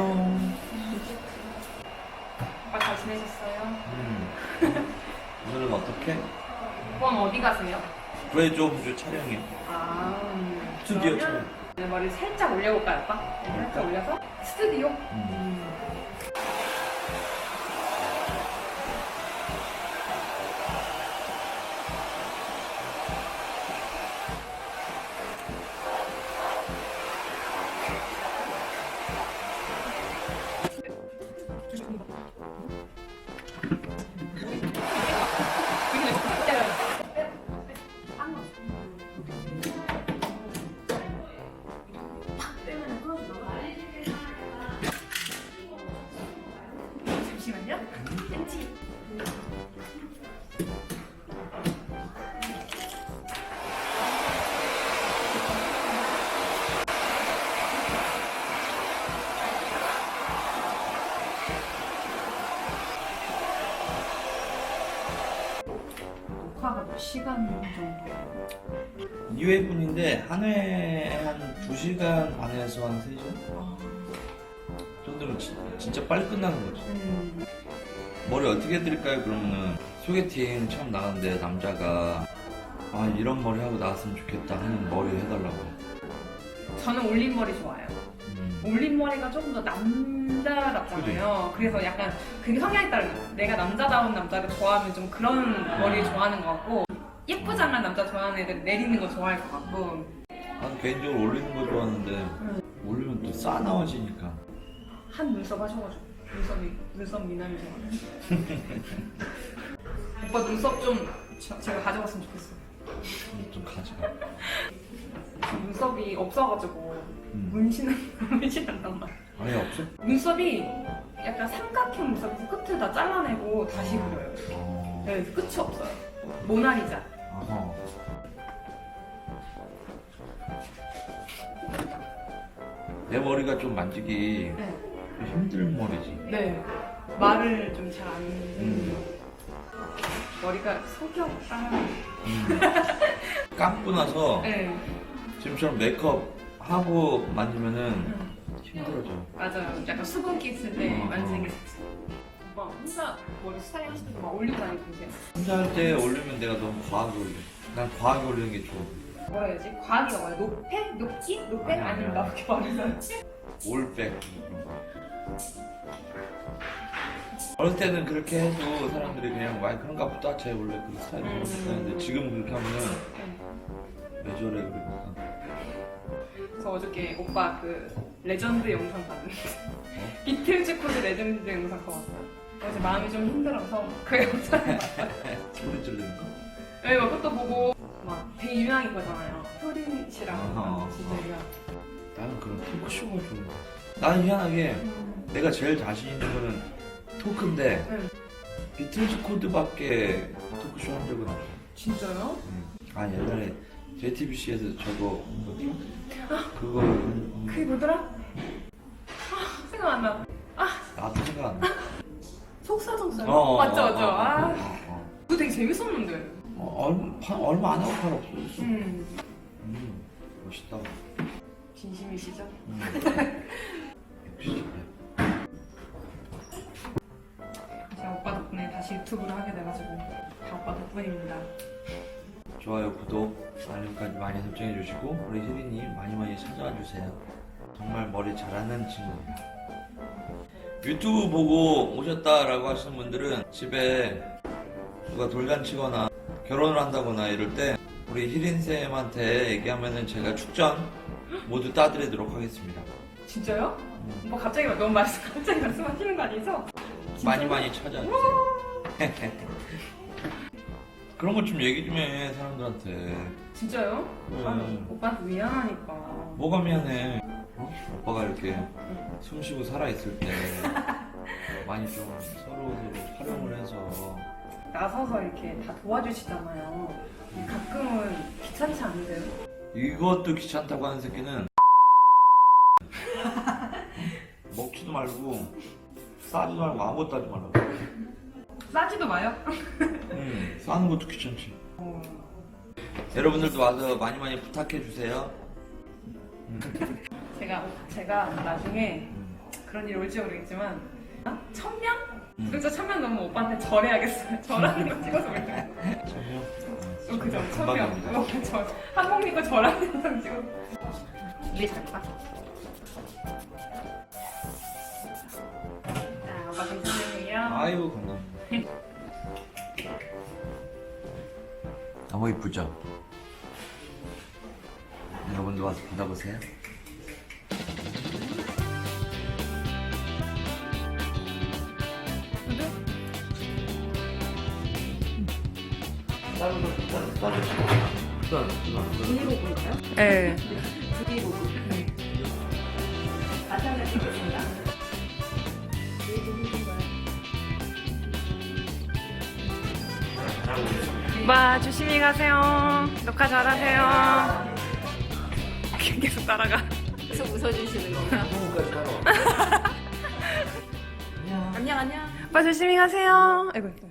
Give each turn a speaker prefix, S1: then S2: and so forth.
S1: 안녕. 오빠 잘 지내셨어요?
S2: 음. 오늘은 어떻게?
S1: 오빠는 어디 가세요?
S2: 브레이즈 오브 주 촬영이야.
S1: 아.
S2: 스튜디오 촬영.
S1: 머리 살짝 올려볼까요, 오빠? 살짝 올려서 스튜디오. 음. 음. 잠시만요. 녹화가 몇 시간 정도?
S2: 2회분인데 한 회에 한 2시간 반에서 한 3시간
S1: 아,
S2: 정도면 진, 진짜 빨리 끝나는 거죠
S1: 음,
S2: 머리 어떻게 해드릴까요? 그러면은 소개팅 처음 나갔는데 남자가 아 이런 머리 하고 나왔으면 좋겠다 하는 머리 해달라고.
S1: 저는 올린 머리 좋아해요.
S2: 음.
S1: 올린 머리가 조금 더 남자답잖아요. 그래서 약간 그 성향에 따라 내가 남자다운 남자를 좋아하면 좀 그런 머리를 좋아하는 것 같고 예쁘장한 남자 좋아하는 애들 내리는 거 좋아할 것 같고.
S2: 난 개인적으로 올리는 거 좋아하는데 올리면 또 싸나워지니까
S1: 한 눈썹 하셔가지고 눈썹이 눈썹 미남이 좋아하는 오빠 눈썹 좀 저- 제가 가져갔으면 좋겠어요.
S2: 음, 좀 가져가
S1: 눈썹이 없어가지고
S2: 음.
S1: 문신은 문신한단 말이야.
S2: 아예 없어?
S1: 눈썹이 약간 삼각형 눈썹 끝을 다 잘라내고 다시 그려요.
S2: 어...
S1: 네, 끝이 없어요. 모나리자.
S2: 아하. 내 머리가 좀 만지기
S1: 네.
S2: 좀 힘든 머리지.
S1: 네. 말을 좀 잘 안.
S2: 음.
S1: 머리가 성격 따라.
S2: 음. 감고 나서
S1: 네.
S2: 지금처럼 메이크업 하고 만지면은
S1: 음.
S2: 힘들어져.
S1: 맞아요. 약간 수분기 있을 때
S2: 어,
S1: 만지는
S2: 어.
S1: 게. 오빠 혼자 머리 스타일 하실 때막 올리고 다니고 계세요.
S2: 혼자 할 때 올리면 내가 너무 과하게 올려. 난 과하게 올리는 게 좋아.
S1: 뭐라 해야지? 과하기가 뭐야? 높기? 높해?
S2: 아니야,
S1: 아니면. 나밖에 말해서?
S2: 올백. 어릴 때는 그렇게 해도 사람들이 그냥 와 그런가 보다 쟤 원래 그 스타일이
S1: 음.
S2: 지금 그렇게 하면은 왜 저래 그러니까
S1: 저 어저께 오빠 그 레전드 영상 봤는데 비틀즈 코드 레전드 영상 그거 봤어요. 어제 마음이 좀 힘들어서 그 영상을 봤어요.
S2: 소리 지르는 거
S1: 네, 막 그것도 보고 막 되게 유명한 거잖아요. 효린 씨랑
S2: 아하.
S1: 진짜 유명.
S2: 나는 그런 토크쇼가 좋은 거 나는 희한하게
S1: 음.
S2: 내가 제일 자신 있는 거는 토크인데
S1: 네.
S2: 비틀즈 코드밖에 토크쇼 한 적은 없어
S1: 진짜요?
S2: 아 옛날에 JTBC에서 저거 한 거죠? 그거 음,
S1: 그게 뭐더라? 아 생각 안 나.
S2: 나도 생각 안 나.
S1: 속사정사.
S2: 어,
S1: 맞죠
S2: 어,
S1: 맞죠.
S2: 어, 어,
S1: 아
S2: 어, 어.
S1: 그거 되게 재밌었는데.
S2: 어, 얼마, 파- 얼마 안 하고 바로 없어졌어.
S1: 음
S2: 음, 멋있다.
S1: 진심이시죠?
S2: 음.
S1: 제가 오빠 덕분에 다시 유튜브를 하게 돼가지고 다 오빠 덕분입니다.
S2: 좋아요, 구독, 알림까지 많이 설정해 주시고 우리 혜린이 많이 많이 찾아와 주세요. 정말 머리 잘하는 친구입니다. 유튜브 보고 오셨다라고 하시는 분들은 집에 누가 돌잔치거나 결혼을 한다거나 이럴 때 우리 희린 쌤한테 얘기하면은 제가 축전 모두 따드리도록 하겠습니다.
S1: 진짜요?
S2: 음,
S1: 오빠 갑자기 너무 말씀 갑자기 말씀하시는 거 아니죠?
S2: 많이 많이 찾아와 주세요. 그런 것 좀 얘기 좀 해 사람들한테.
S1: 진짜요?
S2: 음.
S1: 아, 오빠한테 미안하니까.
S2: 뭐가 미안해? 어? 오빠가 이렇게 숨 쉬고 살아 있을 때 많이 좀 서로 서로 활용을 해서
S1: 나서서 이렇게 다 도와주시잖아요. 가끔은 귀찮지 않으세요?
S2: 이것도 귀찮다고 하는 새끼는 먹지도 말고 싸지도 말고 아무것도 하지 말라고.
S1: 싸지도 마요.
S2: 응, 싸는 것도 귀찮지.
S1: 어,
S2: 여러분들도 와서 많이 많이 부탁해 주세요.
S1: 제가 제가 나중에
S2: 음.
S1: 그런 일이 올지 모르겠지만 천 명?
S2: 음.
S1: 진짜 천명 넘으면 절해야겠어요. 절하는 거 찍어서 올려요.
S2: 저요?
S1: 어, 그죠?
S2: 금방
S1: 처음이야.
S2: 갑니다.
S1: 어, 저 한복 입고 절하는 영상 찍어. 위에서 잡까? 자, 오빠 감사해요.
S2: 아유 감사합니다. 너무 이쁘죠? 여러분도 와서 받아보세요. 따로
S1: 네. 오빠 조심히 가세요. 녹화 잘하세요. 계속 따라가.
S3: 계속 웃어주시는 건가? 안녕 안녕.
S1: 오빠 조심히 가세요. 아이고.